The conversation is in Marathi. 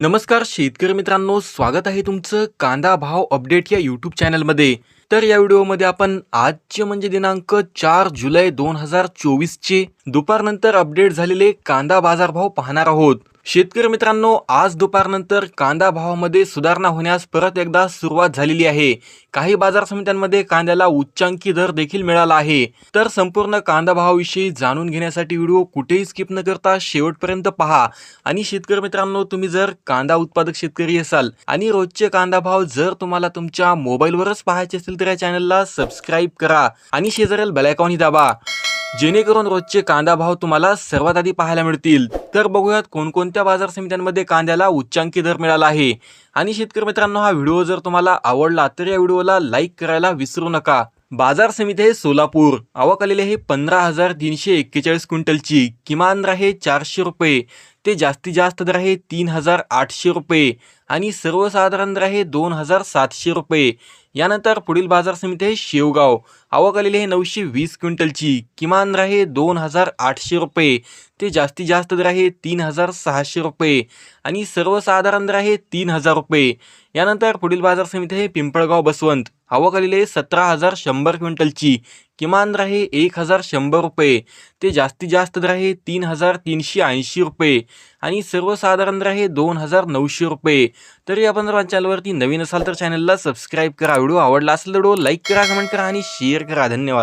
नमस्कार शेतकरी मित्रांनो स्वागत आहे तुमचं कांदा भाव अपडेट या यूट्यूब चॅनलमध्ये. तर या व्हिडिओमध्ये आपण आजचे म्हणजे दिनांक चार जुलै दोन हजार चोवीसचे दुपारनंतर अपडेट झालेले कांदा बाजारभाव पाहणार आहोत. शेतकरी मित्रांनो आज दुपारनंतर कांदा भावामध्ये सुधारणा होण्यास परत एकदा सुरुवात झालेली आहे. काही बाजार समित्यांमध्ये कांद्याला उच्चांकी दर देखील मिळाला आहे. तर संपूर्ण कांदा भावाविषयी जाणून घेण्यासाठी व्हिडिओ कुठेही स्किप न करता शेवटपर्यंत पहा. आणि शेतकरी मित्रांनो तुम्ही जर कांदा उत्पादक शेतकरी असाल आणि रोजचे कांदा भाव जर तुम्हाला तुमच्या मोबाईलवरच पाहायचे असेल तर या चॅनलला सबस्क्राईब करा आणि शेजारील बेलायकॉनही दाबा. जेणेकरून रोजचे कांदा भाव तुम्हाला सर्वात आधी पाहायला मिळतील. तर बघूयात कोणकोणत्या बाजार समित्यांमध्ये कांद्याला उच्चांकी दर मिळाला आहे. आणि शेतकरी मित्रांनो हा व्हिडिओ जर तुम्हाला आवडला तर या व्हिडिओला लाईक करायला विसरू नका. बाजार समिती आहे सोलापूर. आवक आलेली आहे पंधरा हजार तीनशे एक्केचाळीस क्विंटलची. किमान दर आहे चारशे रुपये. ते जास्तीत जास्त दर आहे तीन हजार आठशे रुपये. आणि सर्वसाधारण दर आहे दोन हजार सातशे रुपये. यानंतर पुढील बाजार समिती आहे शेवगाव. आवक आलेली आहे नऊशे वीस क्विंटलची. किमान दर आहे दोन हजार आठशे रुपये. ते जास्तीत जास्त दर आहे तीन हजार सहाशे रुपये. आणि सर्वसाधारण दर आहे तीन हजार रुपये. यानंतर पुढील बाजार समिती आहे पिंपळगाव बसवंत. आवक आलेली आहे सतरा हजार शंभर क्विंटलची. किमान दर आहे एक हजार शंभर रुपये. ते जास्तीत जास्त दर आहे तीन हजार तीनशे ऐंशी रुपये. आणि सर्वसाधारण दर आहे दोन हजार नऊशे रुपये. तरी आपण जर चॅनलवरती नवीन असाल तर चॅनलला सबस्क्राईब करा. व्हिडिओ आवडला असेल तर लाईक करा कमेंट करा आणि शेअर करा. धन्यवाद.